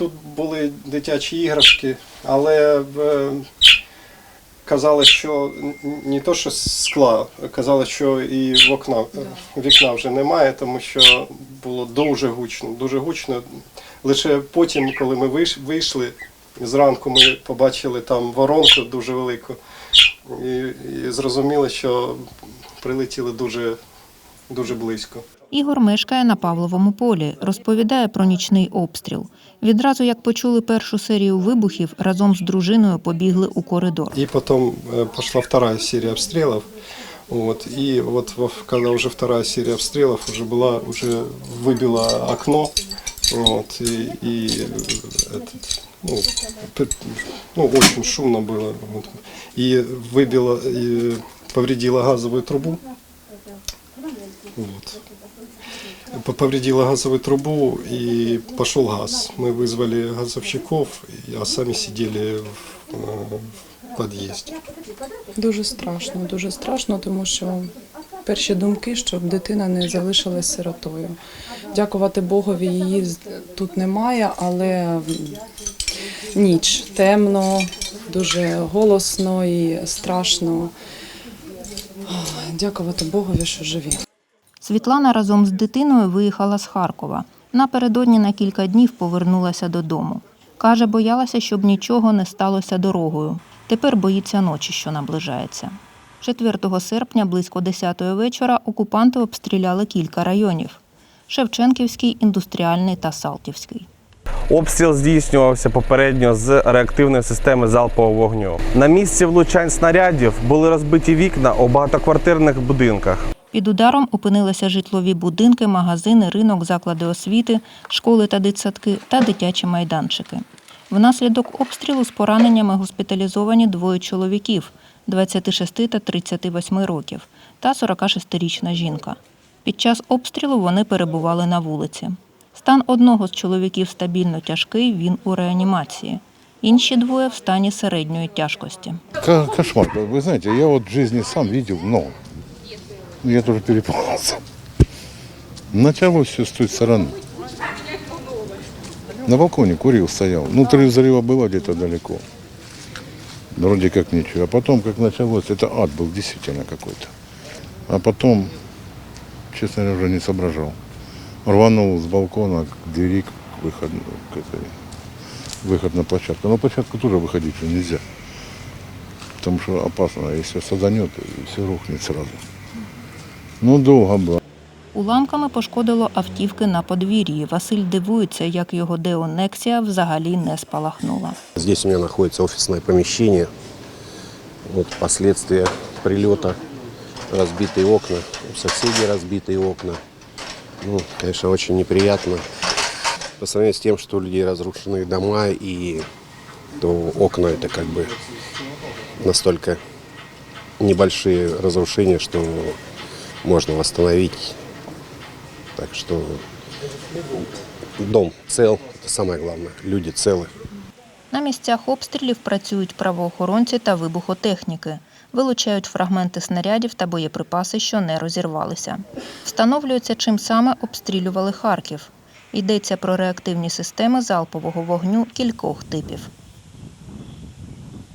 тут були дитячі іграшки, але е, казали, що не то, що скла, казали, що і вікна, вікна вже немає, тому що було дуже гучно, дуже гучно. Лише потім, коли ми вийшли, зранку ми побачили там воронку дуже велику і, і зрозуміли, що прилетіли дуже, дуже близько. Ігор мешкає на Павловому полі, розповідає про нічний обстріл. Відразу як почули першу серію вибухів, разом з дружиною побігли у коридор. И потом э, пошла вторая серия обстрелов. Вот, и вот во- когда уже вторая серия обстрелов уже была, уже выбило окно, вот, и, и, э, этот, ну, п- ну, очень шумно было, вот, и выбило, и повредило газовую трубу, вот. П- Повредила газовую трубу и пошел газ. Мы вызвали газовщиков, и- а сами сидели в, э, в подъезде. Дуже страшно, дуже страшно, тому що перші думки, щоб дитина не залишилась сиротою. Дякувати Богові, її з- тут немає, але м, ніч темно, дуже голосно і страшно. Ой, Дякувати Богові, що живі. Світлана разом з дитиною виїхала з Харкова. Напередодні на кілька днів повернулася додому. Каже, боялася, щоб нічого не сталося дорогою. Тепер боїться ночі, що наближається. 4 серпня близько 10 вечора окупанти обстріляли кілька районів: Шевченківський, індустріальний та Салтівський. Обстріл здійснювався попередньо з реактивної системи залпового вогню. На місці влучань снарядів були розбиті вікна у багатоквартирних будинках. Під ударом опинилися житлові будинки, магазини, ринок, заклади освіти, школи та дитсадки та дитячі майданчики. Внаслідок обстрілу з пораненнями госпіталізовані двоє чоловіків 26 та 38 років та 46-річна жінка. Під час обстрілу вони перебували на вулиці. Стан одного з чоловіків стабільно тяжкий, він у реанімації. Інші двоє в стані середньої тяжкості. Ко- Кошмар. Вы знаете, я вот в жизни сам видел много. Ну, Я тоже перепугался. Началось все с той стороны. На балконе курил, стоял. Ну, три взрыва было где-то далеко. Вроде как ничего. А потом, как началось, это ад был действительно какой-то. А потом, честно говоря, уже не соображал. Рванул с балкона к двери, к выходу, к этой, выход на площадку. На площадку тоже выходить нельзя. Потому что опасно, если саданет, все рухнет сразу. Ну, долго было. Уламками пошкодило автівки на подвір'ї. Василь дивується, як його Део Нексія взагалі не спалахнула. Здесь у меня находится офисное помещение. Вот последствия прилета. Разбитые окна, у соседей разбитые окна. Ну, конечно, очень неприятно. По сравнению с тем, что у людей разрушены дома, и то окна это как бы настолько небольшие разрушения, что можно восстановить. Так что дом цел, это самое главное. Люди целы. На місцях обстрілів працюють правоохоронці та вибухотехніки. Вилучають фрагменти снарядів та боєприпаси, що не розірвалися. Встановлюється, чим саме обстрілювали Харків. Йдеться про реактивні системи залпового вогню кількох типів.